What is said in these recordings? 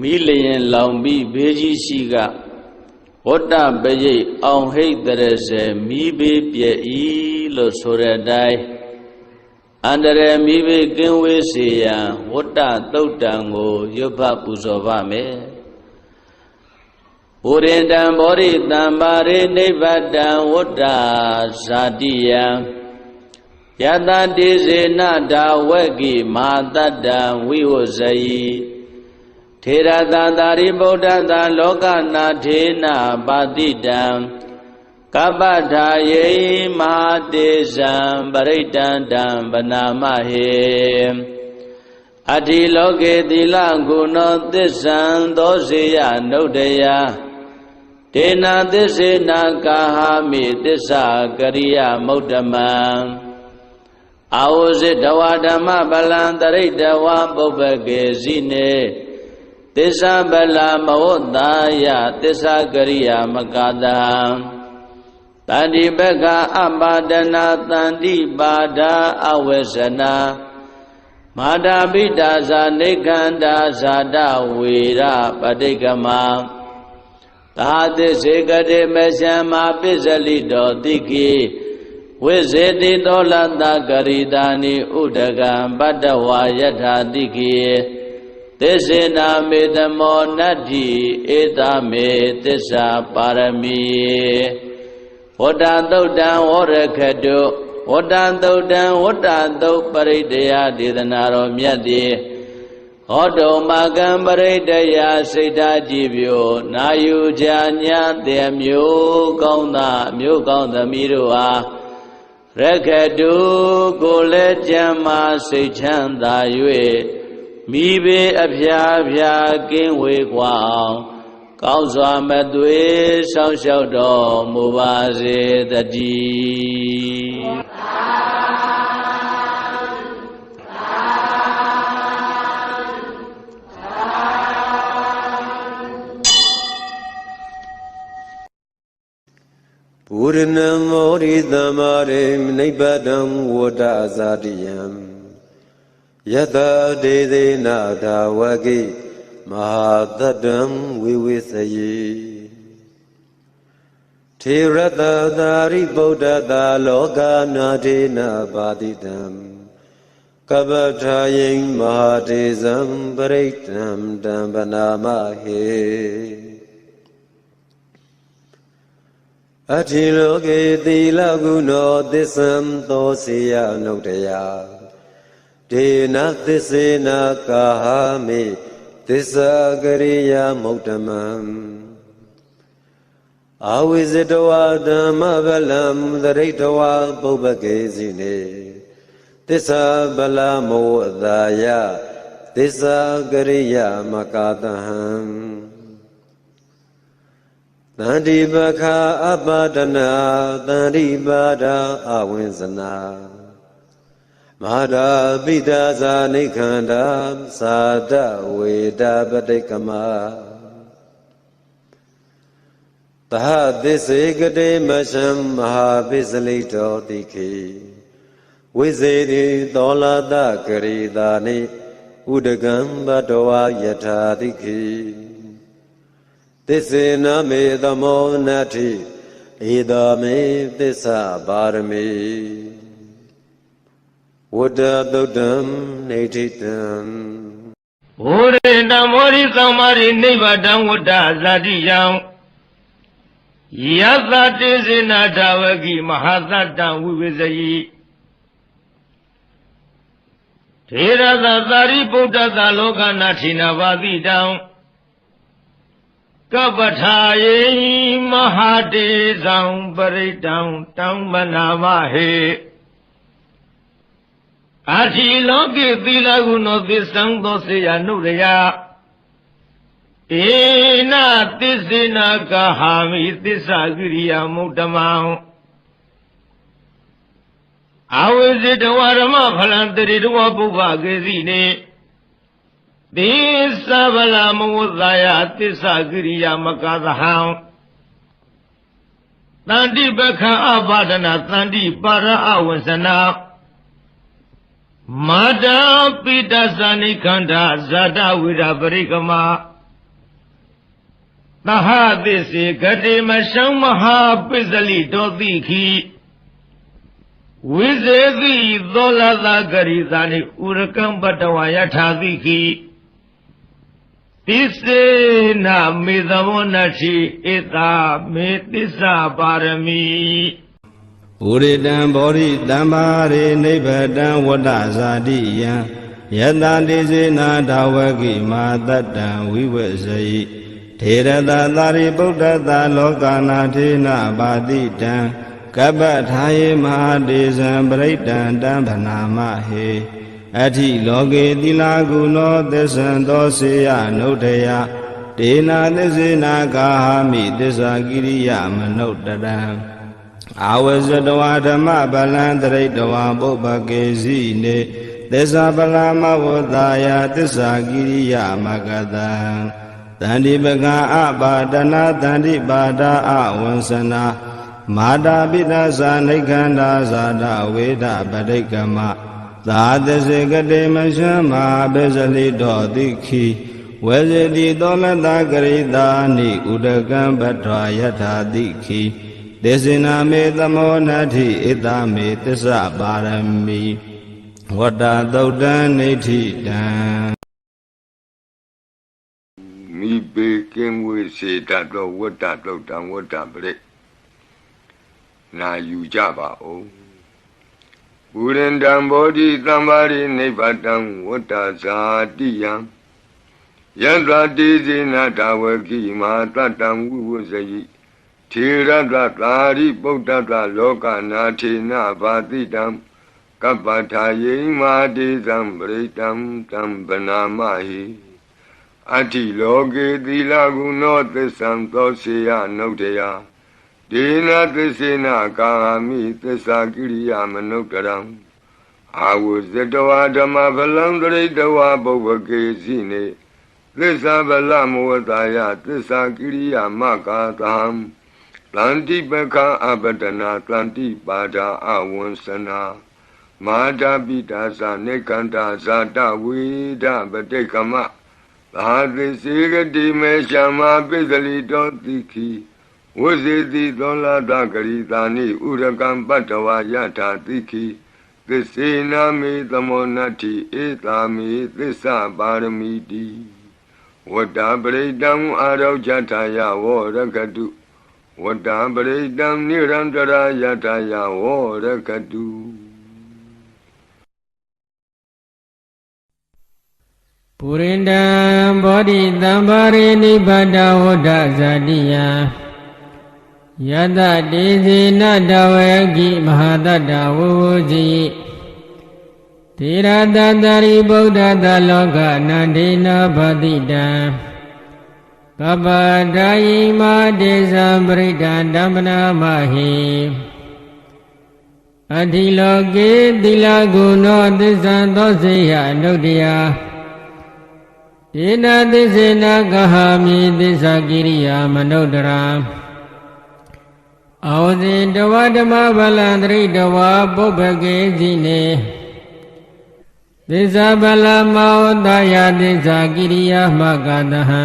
မိလျင်လောင်ပြီးဘေးကြီးရှိကဝတ္တပရိတ်အောင်ဟိတ်တရစေမိဘေးပြည့်ဤလို့ဆိုတဲ့အတိုင်းအန္တရာယ်မိဘေးကင်းဝေးစေရန်ဝတ္တတုတ်တံကိုရွတ်ဖတ်ပူဇော်ပါမယ်ဘုရင်တံဘောရိတံပါရိနိဗ္ဗတံဝတ္တဇာတိယံယတတိစေနတာဝက်ကိမာတတ္တံဝိဝဇယိ ထေရသာသာရိဗုဒ္ဓသာလောကနာထေနပါတိတံကပ္ပထာယေမဟာတေဇံပရိတံတံဗနာမဟေအတ္တိလောကေသီလဂုဏောသစ္ဆံသောစေယနုဒယဒေနာသစ္စေနာကာဟာမိသစ္စာကရိယမௌတ္တမံအာဝဇိတဝဓမ္မဗလံတရိတဝပုပ္ပကေဇိနေ သစ္စာဗလာမဝတ္တာယသစ္စာကရိယာမကတံတန္တိဘကအပါဒနာတန္တိပါဒာအဝေဇနာမာတာပိတာဇာနေခန္ဓာဇာတဝေရပဋိကမသာသစ္စေကတိမရှံမာပစ္စလိတောတိကိဝိဇေတိတောလတကရိတာနိဥဒကံပတ္တဝါယထာတိကိ သစ္စေနာမေတမောနတ္တိဧတမေသစ္စာပါရမီဝတ္တသုတ်တံဝရခတုဝတ္တသုတ်တံဝတ္တသုတ်ပရိတယဒေသနာတော်မြတ်သည်ဟောတုံမကံပရိတယစိတ်ဓာကြည်ပြိုနာယူကြညာတဲ့မျိုးကောင်းသာမျိုးကောင်းသမီးတို့အားရခတုကိုလည်းကြမ်းမာစိတ်ချမ်းသာ၍ မိဘေအဖျားဖျားကင်းဝေကွာအောင်ကောင်းစွာမသွေဆောင်းလျှောက်တော်မူပါစေတည်းပုရဏံမောရိသမ္မာရိနိဗ္ဗတံဝတ္တဇာတိယံ ယတဒေသေနာသာဝကိမဟာတတံဝိဝိသယေထေရတသာရိဗုဒ္ဓသာလောကနာထေနပါတိတံကပ္ပထာယိမဟာတေဇံပရိတံတံဗနာမဟေအထင်လောကေသီလကုဏောသစ္ဆံသောစေယနုတ္တယ ဒေနသစ္စေနာကာဟာမိသစ္စာကရိယာမௌတမံအာဝိဇတဝဓမ္မဗလံသရိတဝပုပ္ပကေစီနေသစ္စာဗလာမောအသာယသစ္စာကရိယာမကာတဟံတန္တိပခာအပါဒနာတန္တိပါဒာအဝိဇနာ မဟာရာပိတာဇာနိခန္ဓာသာတဝေဒပတိကမသဟသစ္စေကတိမရှံမဟာပိစလိတောတိခေဝိဇေတိသောလာတကရိတာနိဥဒကံဘတဝယထာတိခေသစ္စေနမေသမောနတ္ထိဧတမေသစ္စာပါရမေ ဝတ္တသုတ်တံနေဋ္ဌိတံဘုရေတမောရိသမ္မာရိနိဗ္ဗတံဝတ္တဇာတိယံယသတေဇေနာဓဝကိမဟာသတ္တံဝိဝေဇယိထေရသသာရိပုတ္တသလောကနာထိနာပါတိတံကပ္ပထာယေမဟာတေဇံပရိတံတံမနာမဟေ အာတိလောကေသီလဂုဏောသစ္ဆံသောစေယနုရယဧနသစ္စေနာကဟာမိသစ္စာကိရိယာမုဒ္ဓမံအဝိဇိတဝရမဖလံတရိတဝပုဗ္ဗကေစီနေသစ္စာဗလာမဝဇာယသစ္စာကိရိယာမကသဟံတန္တိပခအပါဒနာတန္တိပါရအဝဇနာ မာတာပိတသနိခန္ဓာဇာတဝိရပရိကမသဟသစ္စေဂတိမရှံမဟာပစ္စလိတောတိခိဝိဇေတိသောလသာဂရိသာနိဥရကံပတဝယထာတိခိသစ္စေနမေသဘောနတိဧတာမေသစ္စာပါရမီ ဥရိတံဘောရိတမ္မာရိနိဗ္ဗတံဝတ္တဇာတိယံယတတိစေနာဒါဝကိမာတတ္တံဝိဝေဇယိထေရတသာရိပုတ္တတလောကနာထေနပါတိတံကပ္ပထာယေမဟာတေဇံပရိတံတံဗနာမဟေအဋ္ဌိလောကေသီလာကုနောသစ္ဆံသောစေယနုဒယဒေနာသစ္စေနာကာဟာမိသစ္စာကိရိယမနုဿတံ အာဝဇတဝဓမ္မဗလံတရိတဝပုပ္ပကေစီနေသစ္စာပလာမဝတာယသစ္စာကိရိယမဂတံတန္တိပကံအပါဒနာတန္တိပါဒအဝံစနာမာတာပိတသနိခန္ဓာဇာတဝေဒပဋိကမသာသစေကတိမရှမ်းမဘေဇလိတောတိခိဝေဇတိသောလတဂရိတာနိဥဒကံပထွာယထာတိခိ သေစင်နာမေသမောနတ္ထိဣတမေသစ္စာပါရမီဝတ္တသုတ်တံနေဋ္ဌိတံမိပေကင်းဝေးစေတတ်သောဝတ္တတုတ်တံဝတ္တပရိနာယူကြပါဦးဘူရင်တံဘောဓိသံပါရိနိဗ္ဗတံဝတ္တဇာတိယံယန္တတိစေနတာဝကိမာတတံဝိဝဇယိ ထေရတသာရိပုတ္တတလောကနာထေနဘာတိတံကပ္ပထာယေမာတိသံပရိတံတံဗနာမဟိအတ္တိလောကေသီလဂုဏောသစ္ဆံသောစေယနုဒယဒေနသစ္စေနကာမိသစ္စာကိရိယာမနုတရံအာဝဇတဝဓမ္မဗလံတရိတဝပုဗ္ဗကေစီနေသစ္စာဗလမဝတာယသစ္စာကိရိယာမကာသံ တန္တိပခအပဒနာတန္တိပါဒာအဝံစနာမာတာပိတာသနေကန္တာဇာတဝိဒပတိကမသာသစေကတိမေရှမ္မာပိစလိတောတိခိဝဇေတိသောလာတဂရိတာနိဥရကံပတ္တဝါယထာတိခိသစ္စေနာမေသမောနတ္ထိဧတာမေသစ္စာပါရမီတိဝတ္တပရိတံအာရောဇထာယဝရကတု ဝတ္တပရိတံနိရန္တရာယထာယဝရကတုပုရိန္ဒံဘောဓိတံပါရိနိဗ္ဗတဝဒ္ဒဇာတိယယတတေဇေနတဝေကိမဟာတတ္တဝုဝုဇိသေရတတရိဗုဒ္ဓတလောကနန္ဒေနဗတိတံ ကပ္ပဒါယိမာတေဇံပရိဒံဓမ္မနာမဟိအတ္တိလောကေသီလဂုဏောသစ္ဆံသောစေယအနုတ္တယဒေနသစ္စေနကဟာမိသစ္စာကိရိယာမနုဒရာအာဝဇင်တဝဓမ္မဗလံတရိတဝပုပ္ပကေစီနေသစ္စာဗလမောတယသစ္စာကိရိယာမကတဟံ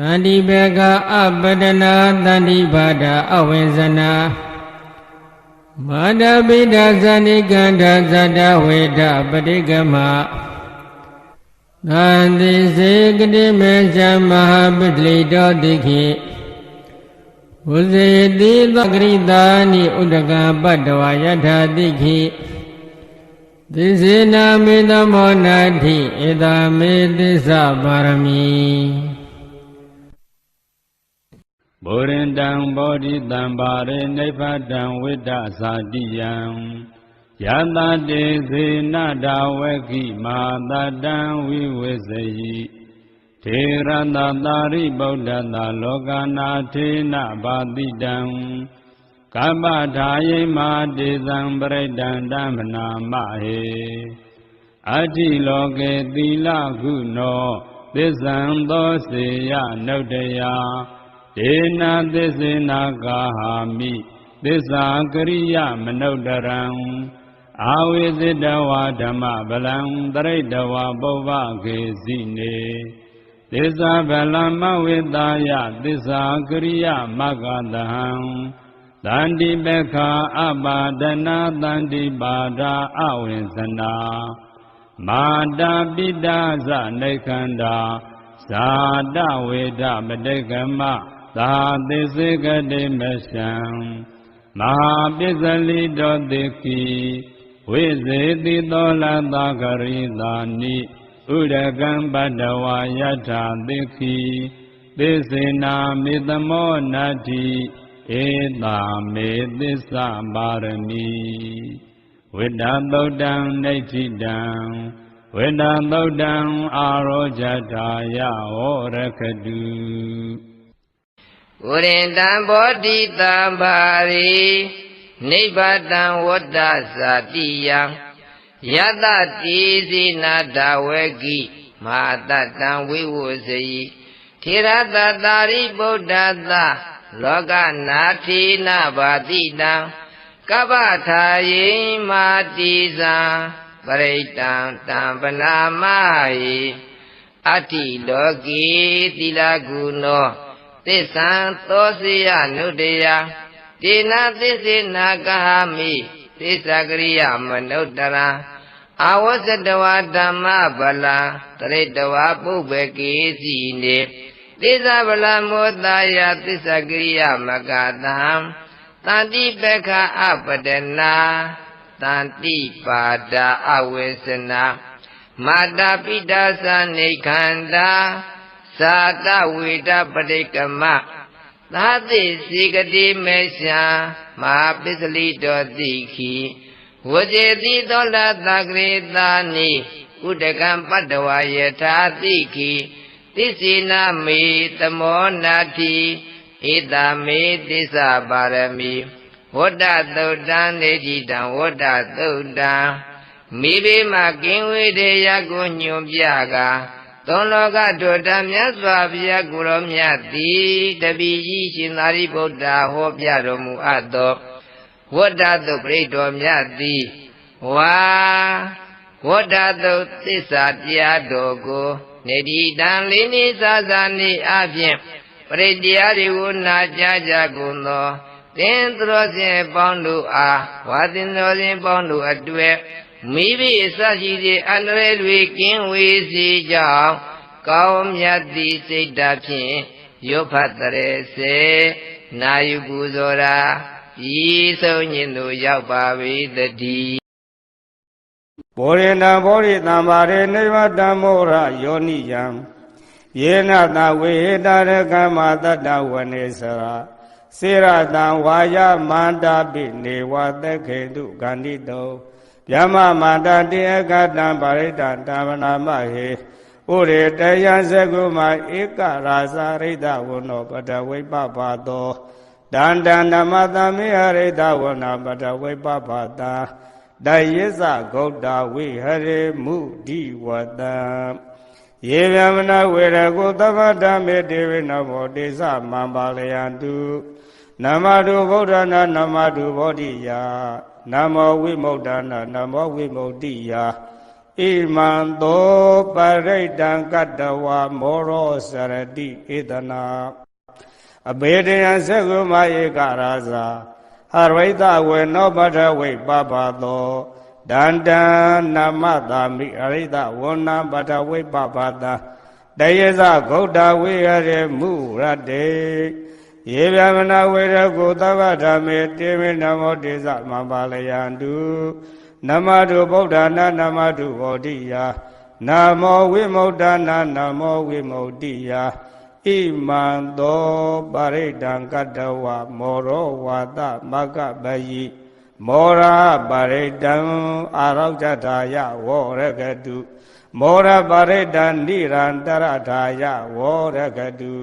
သန္တိဘေကအပဒနာသန္တိဘာဒအဝိဇနာမာဒပိဒဇာနိကန္ဓဇတဝေဒပတိကမသန္တိစေကတိမေဇမဟာပတ္တိတောတိခိဝဇေတိသကရိတာနိဥဒကပတ္တဝယထာတိခိသစ္စေနာမေတမောနာတိဧတမေသစ္စာပါရမီ ဗောရင်တံဘောဓိတံပါရေနိဗ္ဗတံဝိတ္တဇာတိယံယတတေသေနတာဝကိမာတတံဝိဝေဇယိထေရတတာရိဗုဒ္ဓတာလောကနာထေနဘာတိတံကမ္ပထာယိမာတေဇံပရိဒံဓမ္မနာမဟေအတ္တိလောကေသီလကုနောသစ္ဆံသောစေယနုတ္တယ ဒေနာသစ္စေနာကာဟာမိသစ္စာကရိယမနုဿရံအာဝိဇိတဝါဓမ္မဗလံတရိတဝါပုဗ္ဗကေစီနေသစ္စာဗလမဝေတာယသစ္စာကရိယမဂ္ဂတဟံတန္တိပက္ခအပါဒနာတန္တိပါဒာအဝိဇနာမာတာပိတာဇနေခန္ဓာဇာတဝေဒမတိကမ သာသစ္စေကတိမရှံမဟာပစ္စလိတောတိခိဝိဇေတိသောလသာကရိသာနိဥရကံပတ္တဝါယထာတိခိသစ္စေနာမေတမောနတ္တိဧတာမေသစ္စာပါရမီဝိတ္တသုတ်တံနေဋ္ဌိတံဝိတ္တသုတ်တံအာရောဇတာယဟောရခတု ဝရင်တံဘောဓိတံဘာရိနိဗ္ဗတံဝတ္တဇာတိယံယတတိစီနာဒဝေကိမဟာတတံဝိဝဇယိထေရတတာရိဗုဒ္ဓသလောကနာထေနဘာတိတံကပ္ပထာယေမာတိဇံပရိတံတံပနာမဟိအတ္တိလောကေသီလကုနော သစ္ဆံသောစီယနုတယဒေနာသစ္စေနာကဟာမိသစ္စာကရိယမနုတရံအာဝဇတဝဓမ္မဗလံတရိတဝပုဗ္ဗကေစီနေသစ္စာဗလမောတာယသစ္စာကရိယမကတံတန္တိပက္ခအပဒနာတန္တိပါဒာအဝေစနာမာတာပိတာသနေခန္ဓာ သာတဝေဒပရိကမသာတိစီကတိမေရှံမဟာပစ္စလိတောတိခိဝကျေတိသောလသကရေတာနိဥဒကံပတ္တဝါယထာတိခိသစ္စေနာမေသမောနာတိဧတာမေသစ္စာပါရမီဝတ္တသုတ်တံနေတိတံဝတ္တသုတ်တံမိဘမကင်းဝေတေယကိုညွန်ပြကား သုံးလောကတို့တမြတ်စွာဘုရားကိုရောမြတ်သည်တပည့်ကြီးရှင်သာရိပုတ္တဟောပြတော်မူအပ်သောဝတ္တသုပရိတော်မြတ်သည်ဝါဝတ္တသုသစ္စာတရားတော်ကိုနေဒီတံလေးနေစားစားနေအပြင်ပရိတရားတွေကိုနာကြားကြကုန်သောသင်္သောစဉ်ပေါင်းတို့အားဝါသင်္သောစဉ်ပေါင်းတို့အတွေ့ မိဘအစရှိသည့်အန္တရာယ်တွေကင်းဝေးစေကြောင်းကောင်းမြတ်သည့်စိတ်ဓာတ်ဖြင့်ရုပ်ဖတ်တရေစေနာယုပူဇော်ရာဤဆုံးညင်သို့ရောက်ပါ၏တည်းဘောရိဏဘောရိတံပါရေနိဗ္ဗတံမောရယောနိယံယေနတဝေဟိတရကမ္မတတ္တဝနေစရာစေရတံဝါယမန္တာပိနေဝသခေတုဂန္တိတော ယမမန္တတေအကတံပါရိတံတမနာမဟေဥရေတယံဇဂုမဧကရာဇရိတဝနောပတဝိပပါတောတန္တန္ဓမ္မသမေဟရိတဝနာပတဝိပပါတာတယစ္စဂௌတဝိဟရေမုဒိဝတံယေဗျမနဝေရကုသဗ္ဗဓမ္မေတေဝနဘောတေသမံပါလယံတုနမတုဗုဒ္ဓနာနမတုဘောဓိယ နာမောဝိမု ddha နာနာမောဝိမု ddhi ယာဣမံသောပရိတံကတ္တဝါမောရောစရတိဧတနာအဘေတယံသက္ကုမဧကရာဇာဟရဝိတဝေနောပထဝိပပသောဒန္တံနမတာမိအရိတဝန္နပထဝိပပတံတယဇဂௌတဝိရရေမူရတေ ယေဗျမနာဝေရကုသဗ္ဗဓမ္မေတေမေနမောတေသမံပါလယန္တုနမတုဗုဒ္ဓနာနမတုဝောတိယနမောဝိမု ക്ത နာနမောဝိမု ക്തി ယဣမံသောပရိဒံကတ္တဝမောရောဝါဒမကပယိမောရပရိဒံအာရောဇထာယဝောရကတုမောရပရိဒံနိရန္တရထာယဝောရကတု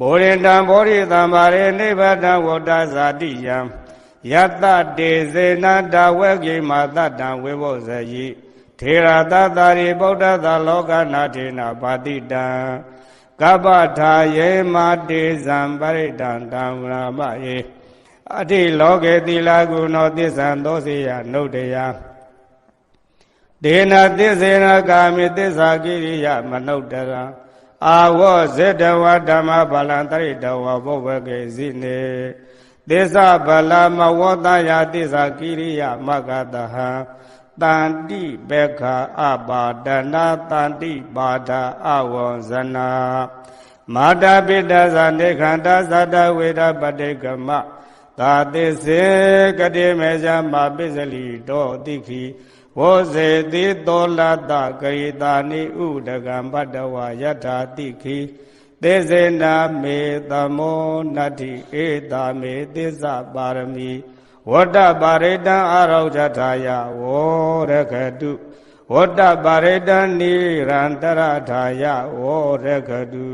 ဘောရိတံဘောရိတံပါရေနိဗ္ဗတံဝတ္တဇာတိယံယတတေဇေနတဝေကိမာတတံဝေဘောဇယိထေရတတာရိဗုဒ္ဓသာလောကနာထေနပါတိတံကပ္ပထာယေမာတေဇံပရိတံတံဝရမယေအတိလောကေတိလာကုဏောသစ္ဆံသောစေယနုတယဒေနသစ္စေနကာမိသစ္စာကိရိယမနုတရံ အာဝောဇေတဝဓမ္မဗလံတရိတဝဘုဗ္ဗကေဇိနေသစ္စာဗလမဝောတယသစ္စာကိရိယမဂတဟံတန္တိဘေခအပါဒနာတန္တိပါဒအဝံဇနာမာတာပိတဇာနေခန္ဓာသတ္တဝေဒပတိကမသာသစ္စေကတိမေဇမပိစလိတောတိခိ ဝောဇေတိတောလတဂရိတာနိဥဒကံပတ္တဝယထာတိခိသေစေနာမေသမောနတ္တိဧတာမေသစ္စာပါရမီဝတ္တပါရိတံအာရောဇထာယဝောရခတုဝတ္တပါရိတံနိရန္တရထာယဝောရခတု